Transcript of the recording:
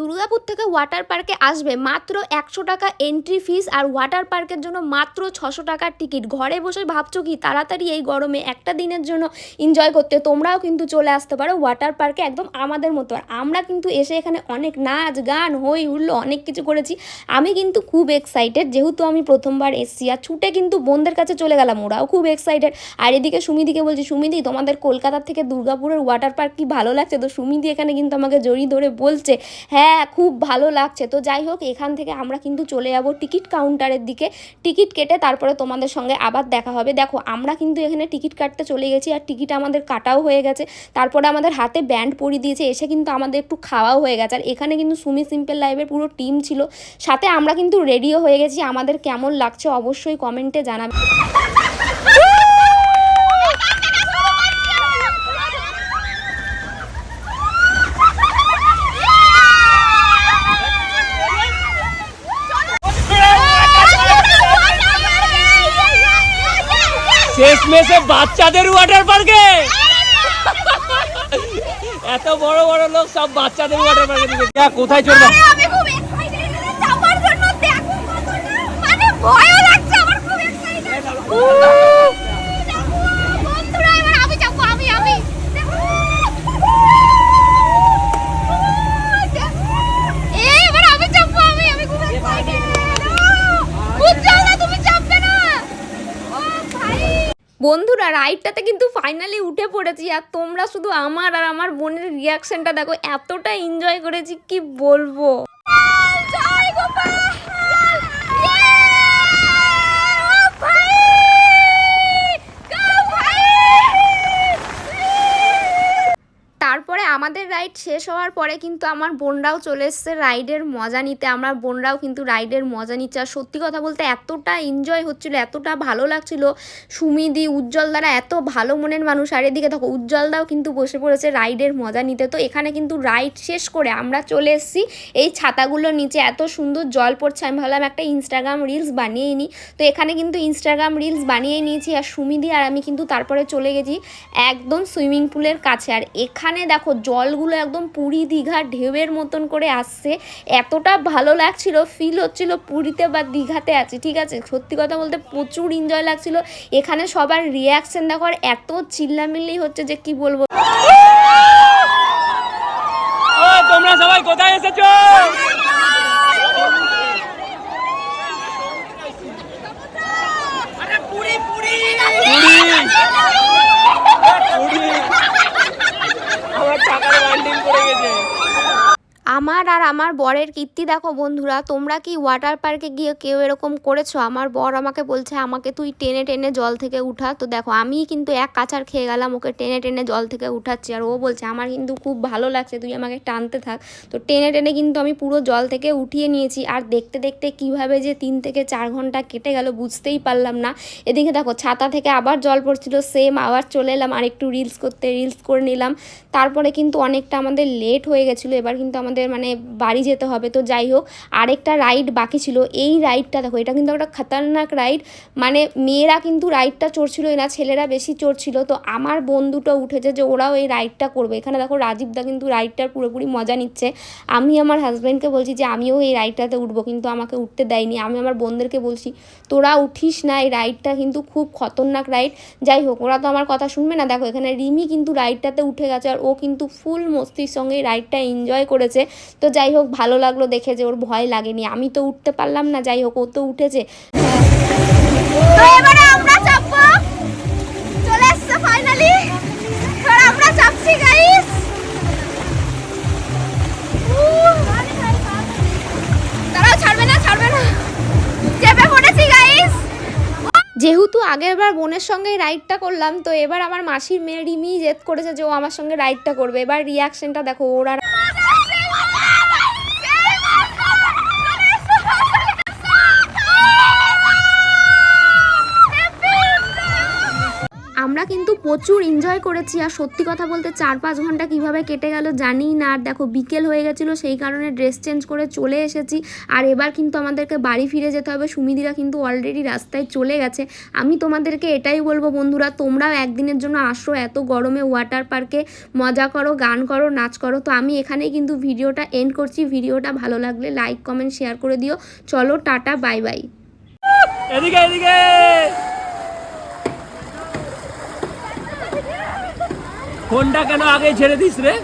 দুর্গাপুর থেকে ওয়াটার পার্কে আসবে, মাত্র একশো টাকা এন্ট্রি ফিস আর ওয়াটার পার্কের জন্য মাত্র ছশো টাকার টিকিট ঘরে বসে ভাবছ কি তাড়াতাড়ি এই গরমে একটা দিনের জন্য এনজয় করতে, তোমরাও কিন্তু চলে আসতে পারো ওয়াটার পার্কে একদম আমাদের মতো। আর আমরা কিন্তু এসে এখানে অনেক নাচ, গান হই হুল্লো অনেক কিছু করেছি। আমি কিন্তু খুব এক্সাইটেড যেহেতু আমি প্রথমবার এসছি আর ছুটে কিন্তু বোনদের কাছে চলে গেলাম, ওরাও খুব এক্সাইটেড আর এদিকে সুমিদিকে বলছি, সুমিদি, তোমাদের কলকাতা থেকে দুর্গাপুরের ওয়াটার পার্ক কি ভালো লাগছে? তো সুমিদি এখানে কিন্তু আমাকে জড়িয়ে ধরে বলছে হ্যাঁ খুব ভালো লাগছে। তো যাই হোক, এখান থেকে আমরা কিন্তু চলে যাব টিকিট কাউন্টারের দিকে। টিকিট কেটে তারপরে তোমাদের সঙ্গে আবার দেখা হবে। দেখো, আমরা কিন্তু এখানে টিকিট কাটতে চলে গেছি আর টিকিট আমাদের কাটাও হয়ে গেছে। তারপরে আমাদের হাতে ব্যান্ড পরিয়ে দিয়েছে, এসে কিন্তু আমাদের একটু খাওয়াও হয়ে গেছে। আর এখানে কিন্তু সুমি সিম্পল লাইভের পুরো টিম ছিল। সাথে আমরা কিন্তু রেডিও হয়ে গেছি। আমাদের কেমন লাগছে অবশ্যই কমেন্টে জানাবে। শেষ মেসে বাচ্চাদের ওয়াটার পার্কে এত বড় বড় লোক সব বাচ্চাদের ওয়াটার পার্কে দিকে যা কোথায় চলবে মানে ভয়ও লাগছে আমার খুব এক্সাইটেড বন্ধুরা এবার আমি যাব আমি আমি দেখো। এ, এবার আমি যাব আমি আমি খুব এক্সাইটেড উজ্জ্বল না তুমি চাপবে না ও ভাই বন্ধুরা রাইডটাতে কিন্তু ফাইনালি উঠে পড়েছি। আর তোমরা শুধু আমার আর আমার বোনের রিয়াকশনটা দেখো, এতটা এনজয় করেছি, কি বলব জয় গোপাল তারপরে আমাদের রাইড শেষ হওয়ার পরে কিন্তু আমার বোনরাও চলে এসছে রাইডের মজা নিতে। আমার বোনরাও কিন্তু রাইডের মজা নিচ্ছে। আর সত্যি কথা বলতে এতটা এনজয় হচ্ছিল, এতটা ভালো লাগছিল। সুমিদি উজ্জ্বল দ্বারা এত ভালো মনের মানুষ। আর এদিকে দেখো, উজ্জ্বলদাও কিন্তু বসে পড়েছে রাইডের মজা নিতে। তো এখানে কিন্তু রাইড শেষ করে আমরা চলে এসেছি এই ছাতাগুলোর নিচে। এত সুন্দর জল পড়ছে। আমি ভাবলাম একটা ইনস্টাগ্রাম রিলস বানিয়ে নিই তো এখানে কিন্তু ইনস্টাগ্রাম রিলস বানিয়ে নিয়েছি। আর সুমিদি আর আমি কিন্তু তারপরে চলে গেছি একদম সুইমিং পুলের কাছে। আর এখানে দেখো, জলগুলো একদম পুরী দীঘা ঢেউয়ের মতন করে আসছে। এতটা ভালো লাগছিল ফিল হচ্ছিল পুরীতে বা দীঘাতে আছি, ঠিক আছে? সত্যি কথা বলতে প্রচুর এনজয় লাগছিল। এখানে সবার রিয়াকশন দেখো, আর এত চিল্লামিল্লি হচ্ছে যে কি বলব? তোমরা সবাই কোথায় এসেছ পুরী পুরী আমার টাকার বান্ডিল পড়ে গেছে আমার আর আমার বরের কীর্তি দেখো বন্ধুরা, তোমরা কি ওয়াটার পার্কে গিয়ে কেউ এরকম করেছ? আমার বর আমাকে বলছে, আমাকে তুই টেনে টেনে জল থেকে উঠা। তো দেখো আমি কিন্তু এক কাছার খেয়ে গেলাম, ওকে টেনে টেনে জল থেকে উঠাচ্ছি। আর ও বলছে, আমার কিন্তু খুব ভালো লাগছে, তুই আমাকে টানতে থাক। তো টেনে টেনে কিন্তু আমি পুরো জল থেকে উঠিয়ে নিয়েছি। আর দেখতে দেখতে কীভাবে যে তিন থেকে চার ঘণ্টা কেটে গেল, বুঝতেই পারলাম না। এদিকে দেখো, ছাতা থেকে আবার জল পড়ছিল সেম আবার চলে এলাম আর একটু রিলস করতে রিলস করে নিলাম। তারপরে কিন্তু অনেকটা আমাদের লেট হয়ে গেছিল, এবার কিন্তু আমাদের মানে বাড়ি যেতে হবে। তো যাই হোক, আরেকটা রাইড বাকি ছিল। এই রাইডটা দেখো, এটা কিন্তু একটা খতরনাক রাইড মানে মেয়েরা কিন্তু রাইডটা চড়ছিল না, ছেলেরা বেশি চড়ছিল। তো আমার বন্ধুটা উঠেছে যে ওরাও এই রাইডটা করবে। এখানে দেখো রাজীবদা কিন্তু রাইডটার পুরোপুরি মজা নিচ্ছে। আমি আমার হাজব্যান্ডকে বলছি যে, আমিও এই রাইডটাতে উঠবো। কিন্তু আমাকে উঠতে দেয়নি। আমি আমার বোনদেরকে বলছি, তোরা উঠিস না, এই রাইডটা কিন্তু খুব খতরনাক রাইড যাই হোক, ওরা তো আমার কথা শুনবে না। দেখো, এখানে রিমি কিন্তু রাইডটাতে উঠে গেছে আর ও কিন্তু ফুল মস্তির সঙ্গে রাইডটা এনজয় করেছে। তো যাই হোক ভালো লাগল দেখে যে ওর ভয় লাগেনি। আমি তো উঠতে পারলাম না যাই হোক ও তো উঠেছে। এবারে আমরা চাপবো। চলে এসছে ফাইনালি আমরা চাপছি গাইস তারাও ছাড়বে না ছাড়বে না। চেপে পড়েছি গাইস যেহেতু আগের বার বোনের সঙ্গে রাইডটা করলাম তো এবার আমার মাসির মেয়ে রিমি জেদ করেছে যে ও আমার সঙ্গে রাইডটা করবে। এবার রিয়াকশনটা দেখো ওরা প্রচুর এনজয় করেছি আর সত্যি কথা বলতে চার পাঁচ ঘণ্টা কীভাবে কেটে গেল জানি না। আর দেখো বিকেল হয়ে গেছিল, সেই কারণে ড্রেস চেঞ্জ করে চলে এসেছি। আর এবার কিন্তু আমাদেরকে বাড়ি ফিরে যেতে হবে। সুমিদিরা কিন্তু অলরেডি রাস্তায় চলে গেছে। আমি তোমাদেরকে এটাই বলব বন্ধুরা, তোমরাও একদিনের জন্য আসো এত গরমে ওয়াটার পার্কে মজা করো, গান করো, নাচ করো। তো আমি এখানেই কিন্তু ভিডিওটা এন্ড করছি। ভিডিওটা ভালো লাগলে লাইক কমেন্ট শেয়ার করে দিও। চলো টাটা বাই বাই এদিকে এদিকে! ফোনটা কেন আগে ছেড়ে দিস রে?